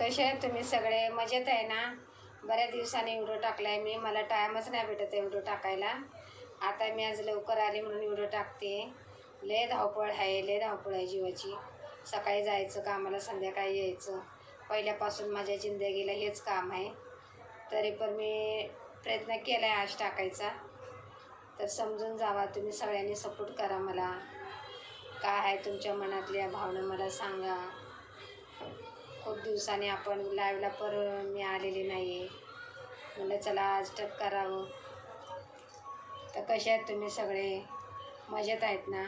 कसे आहे तुम्ही सगळे? मजेत आहे ना? बऱ्याच दिवसांनी व्हिडिओ टाकला आहे मी. मला टायमच नाही भेटत आहे व्हिडिओ टाकायला. आता मी आज लवकर आली म्हणून व्हिडिओ टाकते. लय धावपळ आहे लय धावपळ आहे जीवाची. सकाळी जायचं कामाला संध्याकाळी यायचं. पहिल्यापासून माझ्या जिंदगीला हेच काम आहे. तरी पण मी प्रयत्न केला आहे आज टाकायचा. तर समजून जावा तुम्ही सगळ्यांनी सपोर्ट करा मला. काय आहे तुमच्या मनातल्या भावना मला सांगा. खूप दिवसांनी आपण लाईव्हला पर मी आलेली नाही आहे म्हणलं चला आज टप करावं. तर कसे आहेत तुम्ही सगळे? मजेत आहेत ना?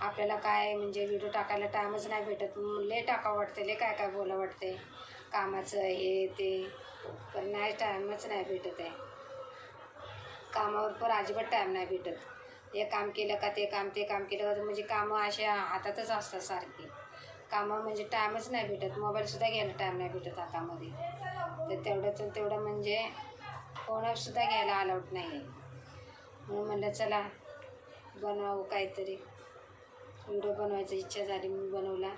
आपल्याला काय म्हणजे व्हिडिओ टाकायला टाईमच नाही भेटत. ले टाकावं वाटते ले काय काय बोला वाटते कामाचं हे ते. पण नाही टाईमच नाही भेटत आहे. कामावर पण अजिबात टाईम नाही भेटत. हे काम केलं का ते काम ते काम केलं का म्हणजे कामं अशा हातातच असतात सारखी. कामं म्हणजे टाईमच नाही भेटत. मोबाईलसुद्धा घ्यायला टाईम नाही भेटत हातामध्ये. तर तेवढंच तेवढं म्हणजे फोनसुद्धा घ्यायला अलाउड नाही आहे म्हणून म्हणलं चला बनवावं काहीतरी. व्हिडिओ बनवायची इच्छा झाली मी बनवला.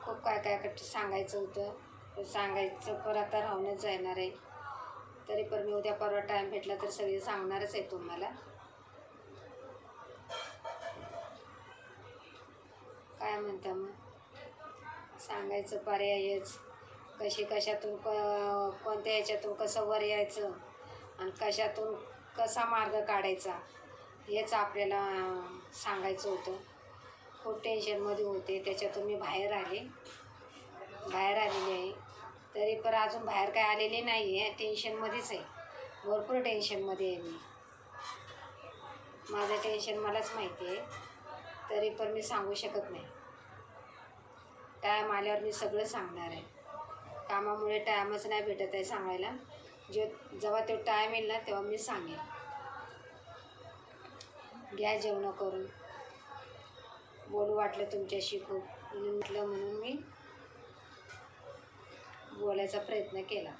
खूप काय काय कट सांगायचं होतं. सांगायचं पर आता राहूनच जाणार आहे. तरी पण मी उद्या परवा टाईम भेटला तर सगळे सांगणारच आहे तुम्हाला काय म्हणता मग. सांगायचं पर्यायच. कशी कशातून क कोणत्या ह्याच्यातून कसं वर यायचं आणि कशातून कसा मार्ग काढायचा हेच आपल्याला सांगायचं होतं. खूप टेन्शनमध्ये होते. त्याच्यातून मी बाहेर आले. बाहेर आलेली आहे. तरी पण अजून बाहेर काय आलेली नाही आहे टेन्शनमध्येच आहे. भरपूर टेन्शनमध्ये आहे मी. माझं टेन्शन मलाच माहिती आहे. तरी पण मी सांगू शकत नाही. टाईम आल्यावर मी सगळं सांगणार आहे. कामामुळे टायमच नाही भेटत आहे सांगायला. जे जेव्हा तो टाईम येईल ना तेव्हा मी सांगेन. घ्या जेवणं करून. बोलू वाटलं तुमच्याशी खूप. म्हणून म्हटलं म्हणून मी बोलायचा प्रयत्न केला.